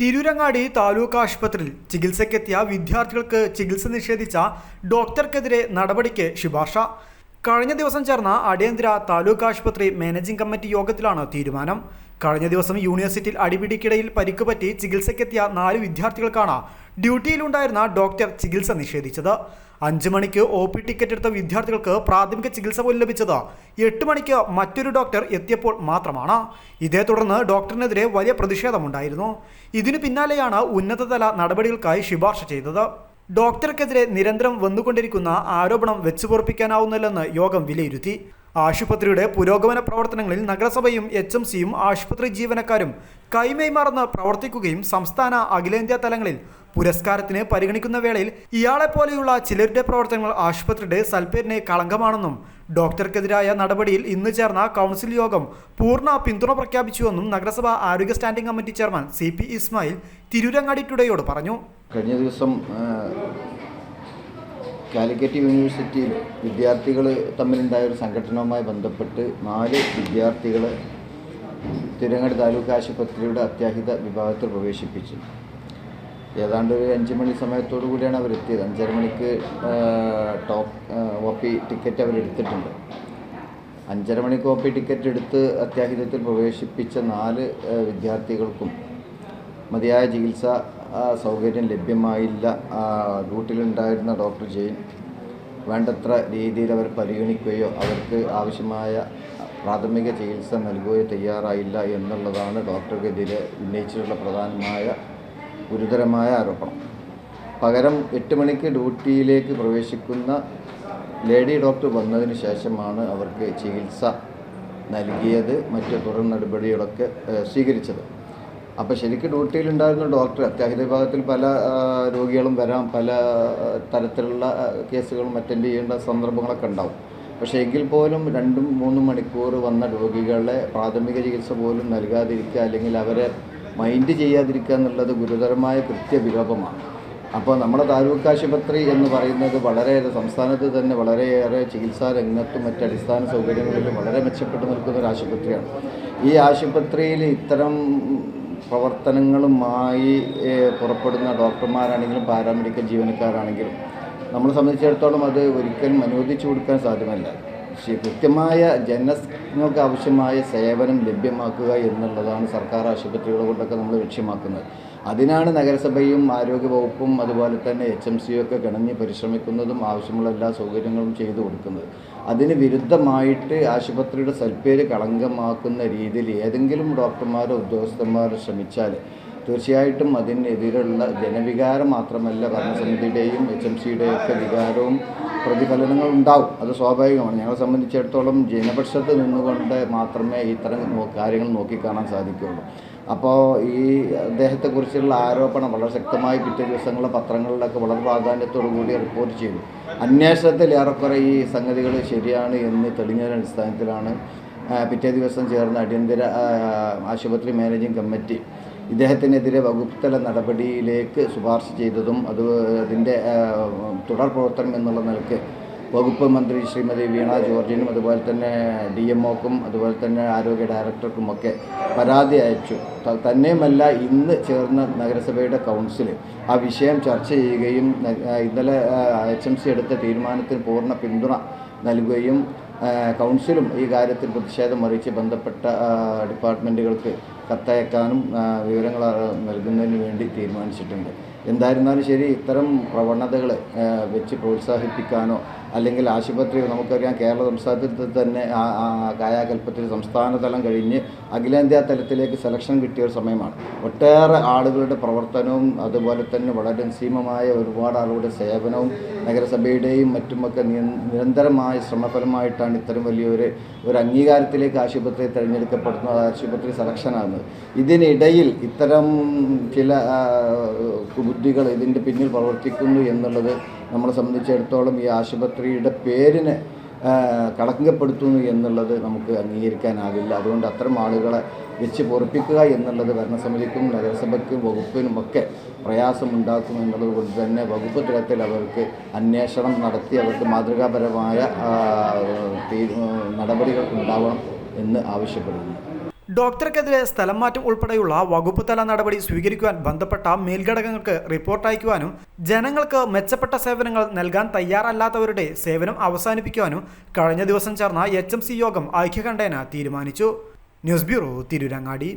തിരൂരങ്ങാടി താലൂക്ക് ആശുപത്രിയിൽ ചികിത്സയ്ക്കെത്തിയ വിദ്യാർത്ഥികൾക്ക് ചികിത്സ നിഷേധിച്ച ഡോക്ടർക്കെതിരെ നടപടിക്ക് ശുപാർശ. കഴിഞ്ഞ ദിവസം ചേർന്ന അടിയന്തര താലൂക്ക് ആശുപത്രി മാനേജിംഗ് കമ്മിറ്റി യോഗത്തിലാണ് തീരുമാനം. കഴിഞ്ഞ ദിവസം യൂണിവേഴ്സിറ്റിയിൽ അടിപിടിക്കിടയിൽ പരിക്ക് പറ്റി ചികിത്സയ്ക്കെത്തിയ നാല് വിദ്യാർത്ഥികൾക്കാണ് ഡ്യൂട്ടിയിലുണ്ടായിരുന്ന ഡോക്ടർ ചികിത്സ നിഷേധിച്ചത്. അഞ്ച് മണിക്ക് ഒ പി ടിക്കറ്റ് എടുത്ത വിദ്യാർത്ഥികൾക്ക് പ്രാഥമിക ചികിത്സ പോലും ലഭിച്ചത് എട്ട് മണിക്ക് മറ്റൊരു ഡോക്ടർ എത്തിയപ്പോൾ മാത്രമാണ്. ഇതേ തുടർന്ന് ഡോക്ടറിനെതിരെ വലിയ പ്രതിഷേധമുണ്ടായിരുന്നു. ഇതിനു പിന്നാലെയാണ് ഉന്നതതല നടപടികൾക്കായി ശുപാർശ ചെയ്തത്. ഡോക്ടർക്കെതിരെ നിരന്തരം വന്നുകൊണ്ടിരിക്കുന്ന ആരോപണം വെച്ചുപൊറപ്പിക്കാനാവുന്നില്ലെന്ന് യോഗം വിലയിരുത്തി. ആശുപത്രിയുടെ പുരോഗമന പ്രവർത്തനങ്ങളിൽ നഗരസഭയും എച്ച് എം സിയും ആശുപത്രി ജീവനക്കാരും കൈമൈമറന്ന് പ്രവർത്തിക്കുകയും സംസ്ഥാന അഖിലേന്ത്യാ തലങ്ങളിൽ പുരസ്കാരത്തിന് പരിഗണിക്കുന്ന വേളയിൽ ഇയാളെ പോലെയുള്ള ചിലരുടെ പ്രവർത്തനങ്ങൾ ആശുപത്രിയുടെ സൽപ്പേരിന് കളങ്കമാണെന്നും ഡോക്ടർക്കെതിരായ നടപടിയിൽ ഇന്ന് ചേർന്ന കൗൺസിൽ യോഗം പൂർണ പിന്തുണ പ്രഖ്യാപിച്ചുവെന്നും നഗരസഭ ആരോഗ്യ standing committee chairman C P Ismail Tirurangadi ടുഡേയോട് പറഞ്ഞു. കഴിഞ്ഞ ദിവസം കാലിക്കറ്റ് യൂണിവേഴ്സിറ്റിയിൽ വിദ്യാർത്ഥികൾ തമ്മിലുണ്ടായ ഒരു സംഘടനവുമായി ബന്ധപ്പെട്ട് നാല് വിദ്യാർത്ഥികളെ തിരങ്ങാടി താലൂക്ക് ആശുപത്രിയുടെ അത്യാഹിത വിഭാഗത്തിൽ പ്രവേശിപ്പിച്ചു. ഏതാണ്ട് ഒരു അഞ്ച് മണി സമയത്തോടു കൂടിയാണ് അവരെത്തിയത്. അഞ്ചര മണിക്ക് ടോപ്പ് ഒ പി ടിക്കറ്റ് അവരെടുത്തിട്ടുണ്ട്. അഞ്ചര മണിക്ക് ഒ പി ടിക്കറ്റ് എടുത്ത് അത്യാഹിതത്തിൽ പ്രവേശിപ്പിച്ച നാല് വിദ്യാർത്ഥികൾക്കും മതിയായ ചികിത്സ സൗകര്യം ലഭ്യമായില്ല. ഡ്യൂട്ടിയിലുണ്ടായിരുന്ന ഡോക്ടർ ജെയിൻ വേണ്ടത്ര രീതിയിൽ അവർ പരിഗണിക്കുകയോ അവർക്ക് ആവശ്യമായ പ്രാഥമിക ചികിത്സ നൽകുകയോ തയ്യാറായില്ല എന്നുള്ളതാണ് ഡോക്ടർക്കെതിരെ ഉന്നയിച്ചിട്ടുള്ള പ്രധാനമായ ഗുരുതരമായ ആരോപണം. പകരം എട്ട് മണിക്ക് ഡ്യൂട്ടിയിലേക്ക് പ്രവേശിക്കുന്ന ലേഡി ഡോക്ടർ വന്നതിന് ശേഷമാണ് അവർക്ക് ചികിത്സ നൽകിയത്. മറ്റ് തുടർ നടപടികളൊക്കെ സ്വീകരിച്ചത്. അപ്പോൾ ശരിക്കും ഡ്യൂട്ടിയിലുണ്ടായിരുന്ന ഡോക്ടർ അത്യാഹിത വിഭാഗത്തിൽ പല രോഗികളും വരാം പല തരത്തിലുള്ള കേസുകളും അറ്റൻഡ് ചെയ്യേണ്ട സന്ദർഭങ്ങളൊക്കെ ഉണ്ടാവും. പക്ഷേ എങ്കിൽ പോലും രണ്ടും മൂന്നും മണിക്കൂർ വന്ന രോഗികളെ പ്രാഥമിക ചികിത്സ പോലും നൽകാതിരിക്കുക അല്ലെങ്കിൽ അവരെ മൈൻഡ് ചെയ്യാതിരിക്കുക എന്നുള്ളത് ഗുരുതരമായ കൃത്യവിലോപമാണ് അപ്പോൾ നമ്മുടെ താലൂക്ക് ആശുപത്രി എന്ന് പറയുന്നത് വളരെയേറെ സംസ്ഥാനത്ത് തന്നെ വളരെയേറെ ചികിത്സാ രംഗത്തും മറ്റ് അടിസ്ഥാന സൗകര്യങ്ങളിലും വളരെ മെച്ചപ്പെട്ടു നിൽക്കുന്ന ഒരു ആശുപത്രിയാണ്. ഈ ആശുപത്രിയിൽ ഇത്തരം പ്രവർത്തനങ്ങളുമായി പുറപ്പെടുന്ന ഡോക്ടർമാരാണെങ്കിലും പാരാമെഡിക്കൽ ജീവനക്കാരാണെങ്കിലും നമ്മളെ സംബന്ധിച്ചിടത്തോളം അത് ഒരിക്കലും അനുവദിച്ചു കൊടുക്കാൻ സാധ്യമല്ല. പക്ഷേ കൃത്യമായ ജനങ്ങൾക്ക് ആവശ്യമായ സേവനം ലഭ്യമാക്കുക എന്നുള്ളതാണ് സർക്കാർ ആശുപത്രികൾ കൊണ്ടൊക്കെ നമ്മൾ ലക്ഷ്യമാക്കുന്നത്. അതിനാണ് നഗരസഭയും ആരോഗ്യവകുപ്പും അതുപോലെ തന്നെ എച്ച് എം സിയും ഒക്കെ കിണഞ്ഞ് പരിശ്രമിക്കുന്നതും ആവശ്യമുള്ള എല്ലാ സൗകര്യങ്ങളും ചെയ്തു കൊടുക്കുന്നത്. അതിന് വിരുദ്ധമായിട്ട് ആശുപത്രിയുടെ സൽപ്പേര് കളങ്കമാക്കുന്ന രീതിയിൽ ഏതെങ്കിലും ഡോക്ടർമാരോ ഉദ്യോഗസ്ഥന്മാരോ ശ്രമിച്ചാൽ തീർച്ചയായിട്ടും അതിനെതിരുള്ള ജനവികാരം മാത്രമല്ല ഭരണസമിതിയുടെയും എച്ച് എം സിയുടെയും ഒക്കെ വികാരവും പ്രതിഫലനങ്ങൾ ഉണ്ടാവും. അത് സ്വാഭാവികമാണ്. ഞങ്ങളെ സംബന്ധിച്ചിടത്തോളം ജനപക്ഷത്ത് നിന്നുകൊണ്ട് മാത്രമേ ഇത്തരം കാര്യങ്ങൾ നോക്കിക്കാണാൻ സാധിക്കുകയുള്ളൂ. അപ്പോൾ ഈ അദ്ദേഹത്തെക്കുറിച്ചുള്ള ആരോപണം വളരെ ശക്തമായി പിറ്റേ ദിവസങ്ങളിലെ പത്രങ്ങളിലൊക്കെ വളരെ പ്രാധാന്യത്തോടു കൂടി റിപ്പോർട്ട് ചെയ്തു. അന്വേഷണത്തിൽ ഏറെക്കുറെ ഈ സംഗതികൾ ശരിയാണ് എന്ന് തെളിഞ്ഞതിന്റെ അടിസ്ഥാനത്തിലാണ് പിറ്റേ ദിവസം ചേർന്ന അടിയന്തര ആശുപത്രി മാനേജിംഗ് കമ്മിറ്റി ഇദ്ദേഹത്തിനെതിരെ വകുപ്പ് തല നടപടിയിലേക്ക് ശുപാർശ ചെയ്തതും അത് അതിന്റെ തുടർ പ്രവർത്തനം എന്നുള്ള നിലയ്ക്ക് വകുപ്പ് മന്ത്രി ശ്രീമതി വീണ ജോർജിനും അതുപോലെ തന്നെ ഡി എം ഒക്കും അതുപോലെ തന്നെ ആരോഗ്യ ഡയറക്ടർക്കുമൊക്കെ പരാതി അയച്ചു. തന്നെയുമല്ല ഇന്ന് ചേർന്ന നഗരസഭയുടെ കൗൺസിൽ ആ വിഷയം ചർച്ച ചെയ്യുകയും ഇന്നലെ എച്ച് എം സി എടുത്ത തീരുമാനത്തിന് പൂർണ പിന്തുണ നൽകുകയും കൗൺസിലും ഈ കാര്യത്തിൽ പ്രതിഷേധം അറിയിച്ച് ബന്ധപ്പെട്ട ഡിപ്പാർട്ട്മെന്റുകൾക്ക് കത്തയക്കാനും വിവരങ്ങൾ നൽകുന്നതിന് വേണ്ടി തീരുമാനിച്ചിട്ടുണ്ട്. എന്തായിരുന്നാലും ശരി ഇത്തരം പ്രവണതകൾ വെച്ച് പ്രോത്സാഹിപ്പിക്കാനോ അല്ലെങ്കിൽ ആശുപത്രി നമുക്കറിയാം കേരള സംസ്ഥാനത്തിൽ തന്നെ കായാകൽപ്പത്തിൽ സംസ്ഥാന തലം കഴിഞ്ഞ് അഖിലേന്ത്യാ തലത്തിലേക്ക് സെലക്ഷൻ കിട്ടിയ ഒരു സമയമാണ്. ഒട്ടേറെ ആളുകളുടെ പ്രവർത്തനവും അതുപോലെ തന്നെ വളരെ സീമമായ ഒരുപാട് ആളുകളുടെ സേവനവും നഗരസഭയുടെയും മറ്റുമൊക്കെ നിരന്തരമായ ശ്രമഫലമായിട്ടാണ് ഇത്തരം വലിയൊരു ഒരു അംഗീകാരത്തിലേക്ക് ആശുപത്രി തിരഞ്ഞെടുക്കപ്പെടുന്നത് ആശുപത്രി സെലക്ഷനാകുന്നത് ഇതിനിടയിൽ ഇത്തരം ചില ആ, ബുദ്ധികൾ ഇതിന്റെ പിന്നിൽ പ്രവർത്തിക്കുന്നു എന്നുള്ളത് നമ്മളെ സംബന്ധിച്ചിടത്തോളം ഈ ആശുപത്രിയുടെ പേരിനെ കളങ്കപ്പെടുത്തുന്നു എന്നുള്ളത് നമുക്ക് അംഗീകരിക്കാനാവില്ല അതുകൊണ്ട് അത്തരം ആളുകളെ വെച്ച് പൊറപ്പിക്കുക എന്നുള്ളത് ഭരണസമിതിക്കും നഗരസഭയ്ക്കും വകുപ്പിനും ഒക്കെ പ്രയാസമുണ്ടാക്കും എന്നുള്ളത് കൊണ്ട് തന്നെ വകുപ്പ് തലത്തിൽ അവർക്ക് അന്വേഷണം നടത്തി അവർക്ക് മാതൃകാപരമായ നടപടികൾ ഉണ്ടാവണം എന്ന് ആവശ്യപ്പെടുന്നു. ഡോക്ടർക്കെതിരെ സ്ഥലം മാറ്റം ഉൾപ്പെടെയുള്ള വകുപ്പ് തല നടപടി സ്വീകരിക്കുവാൻ ബന്ധപ്പെട്ട മേൽഘടകങ്ങൾക്ക് റിപ്പോർട്ട് അയക്കുവാനും ജനങ്ങൾക്ക് മെച്ചപ്പെട്ട സേവനങ്ങൾ നൽകാൻ തയ്യാറല്ലാത്തവരുടെ സേവനം അവസാനിപ്പിക്കുവാനും കഴിഞ്ഞ ദിവസം ചേർന്ന എച്ച് യോഗം ഐക്യകണ്ഠേന തീരുമാനിച്ചു. News bureau Tirurangadi.